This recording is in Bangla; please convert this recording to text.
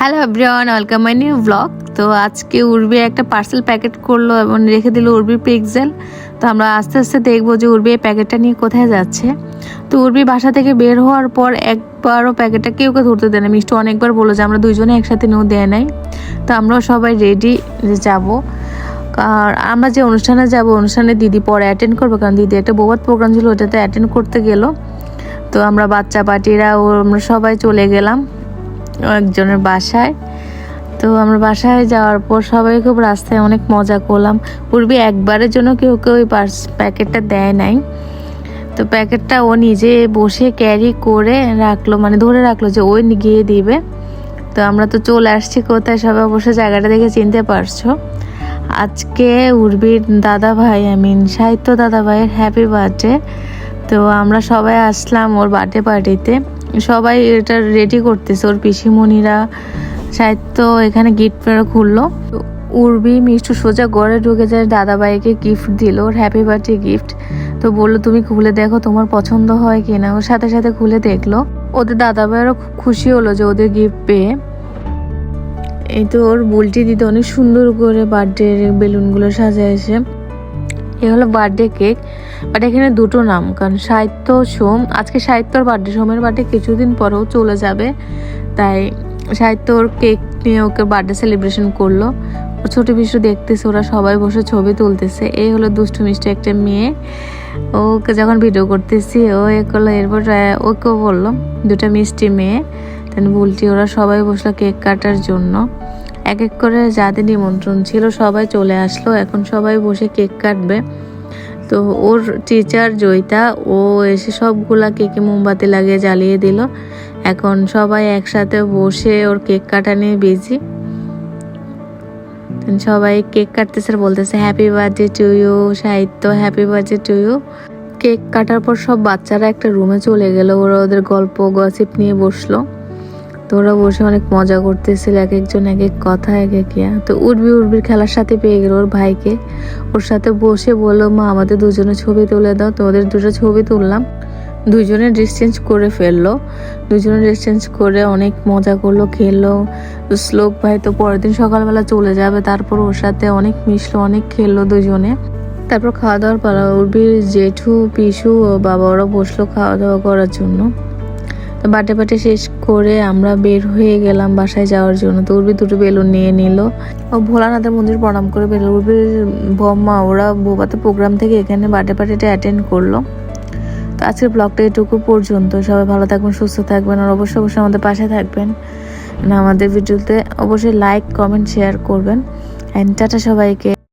Hello everyone welcome my new blog তো আজকে উর্বি একটা পার্সেল প্যাকেট করল এবং রেখে দিল উর্বির পিক্সেল তো আমরা আস্তে আস্তে দেখব যে উর্বি এই প্যাকেটটা নিয়ে কোথায় যাচ্ছে। তো উর্বি বাসা থেকে বের হওয়ার পর একবারও প্যাকেটটা কেউ কেউ ধরতে দেয় না। মিষ্টি অনেকবার বলল যে আমরা দুজনে একসাথে নিয়েও দেয় নাই। তো আমরাও সবাই রেডি যে যাব। আর আমরা যে অনুষ্ঠানে যাব, অনুষ্ঠানে দিদি পরে অ্যাটেন্ড করব, কারণ দিদি একটা বোবাত প্রোগ্রাম ছিল, ওটাতে অ্যাটেন্ড করতে গেল। তো আমরা বাচ্চা পার্টিরা ও আমরা সবাই চলে গেলাম। একজনের বাসায়। তো আমরা বাসায় যাওয়ার পর সবাই খুব রাস্তায় অনেক মজা করলাম। পূর্বে একবারের জন্য কেউ কেউ ওই প্যাকেটটা দেয় নাই। তো প্যাকেটটা ও নিজে বসে ক্যারি করে রাখল মানে ধরে রাখল যে ওই গিয়ে দিবে। তো আমরা তো চলে আসছি কোথায় সবাই অবশ্য জায়গাটা দেখে চিনতে পারছ। আজকে উর্বির দাদা ভাই আই মিন সাহিত্য দাদা ভাইয়ের হ্যাপি বার্থডে তো আমরা সবাই আসলাম ওর বার্থডে পার্টিতে সবাই এটা রেডি করতেছে, ওর পিসিমণিরা। সাহিত্য এখানে গিফট খুললো। উর্বি মিষ্টু সোজা ঘরে ঢুকে যায় দাদাবাইকে গিফট দিল, ওর হ্যাপি বার্থডে গিফট তো বলল, তুমি খুলে দেখো তোমার পছন্দ হয় কিনা? ওর সাথে সাথে খুলে দেখল। ওদের দাদাভাইয়েরও খুব খুশি হলো যে ওদের গিফট পেয়ে। এই তো ওর বুলটি দিতে অনেক সুন্দর করে বার্থডে বেলুনগুলো সাজাইছে এ হলো বার্থডে কেক বাট এখানে দুটো নাম, কারণ সাহিত্য সোম। আজকে সাহিত্যর বার্থডে সোমের বার্থডে কিছুদিন পরেও চলে যাবে। তাই সাহিত্য ওর কেক নিয়ে ওকে বার্থডে সেলিব্রেশন করল। ছোটো বিশু দেখতেছে, ওরা সবাই বসে ছবি তুলতেছে। এই হলো দুষ্টু মিষ্টি একটা মেয়ে। ওকে যখন ভিডিও করতেছি, ও এ করল, এরপর ওকেও বলল, দুটা মিষ্টি মেয়ে। দেন বুলটি ওরা সবাই বসল কেক কাটার জন্য। এক এক করে যাদের নিমন্ত্রণ ছিল সবাই চলে আসলো। এখন সবাই বসে কেক কাটবে। তো ওর টিচার জয়িতা, ও এসে সবগুলা কেকে মোমবাতি লাগিয়ে জ্বালিয়ে দিল। এখন সবাই একসাথে বসে ওর কেক কাটা নিয়ে বিজি সবাই কেক কাটতেছে বলতেছে happy birthday to you Sahitya happy birthday to you cake কাটার পর সব বাচ্চারা একটা রুমে চলে গেল। ওরা ওদের গল্প গসিপ নিয়ে বসল। তো ওরা বসে অনেক মজা করতেছিল এক একজন এক এক কথা এক এক ইয়া। তো উর্বি উর্বির খেলার সাথে পেয়ে গেল ওর ভাইকে। ওর সাথে বসে বলল, মা, আমাদের দুজনে ছবি তুলে দাও। তো ওদের দুটো ছবি তুললাম। দুজনে ড্রেস চেঞ্জ করে ফেলল। দুজনে ড্রেস চেঞ্জ করে অনেক মজা করল, খেললো। শ্লোক ভাই তো পরের দিন সকালবেলা চলে যাবে, তারপর ওর সাথে অনেক মিশলো, অনেক খেললো দুজনে তারপর খাওয়া দাওয়ার পালা, উর্বির জেঠু, পিসু ও বাবা ওরা বসল খাওয়া দাওয়া করার জন্য। তো বাটে বাটে শেষ করে আমরা বের হয়ে গেলাম বাসায় যাওয়ার জন্য। তো উর্বি দুটো বেলুন নিয়ে নিল। ও ভোলানাথের মন্দির প্রণাম করে বেল উর্বির বম্মা ওরা বোবাতে প্রোগ্রাম থেকে এখানে বাটে বাটেটা অ্যাটেন্ড করল। তো আজকের ব্লগটা এটুকু পর্যন্ত। সবাই ভালো থাকবেন, সুস্থ থাকবেন আর অবশ্যই অবশ্যই আমাদের পাশে থাকবেন। আমাদের ভিডিওতে অবশ্যই লাইক কমেন্ট শেয়ার করবেন। অ্যান্ড টাটা সবাইকে।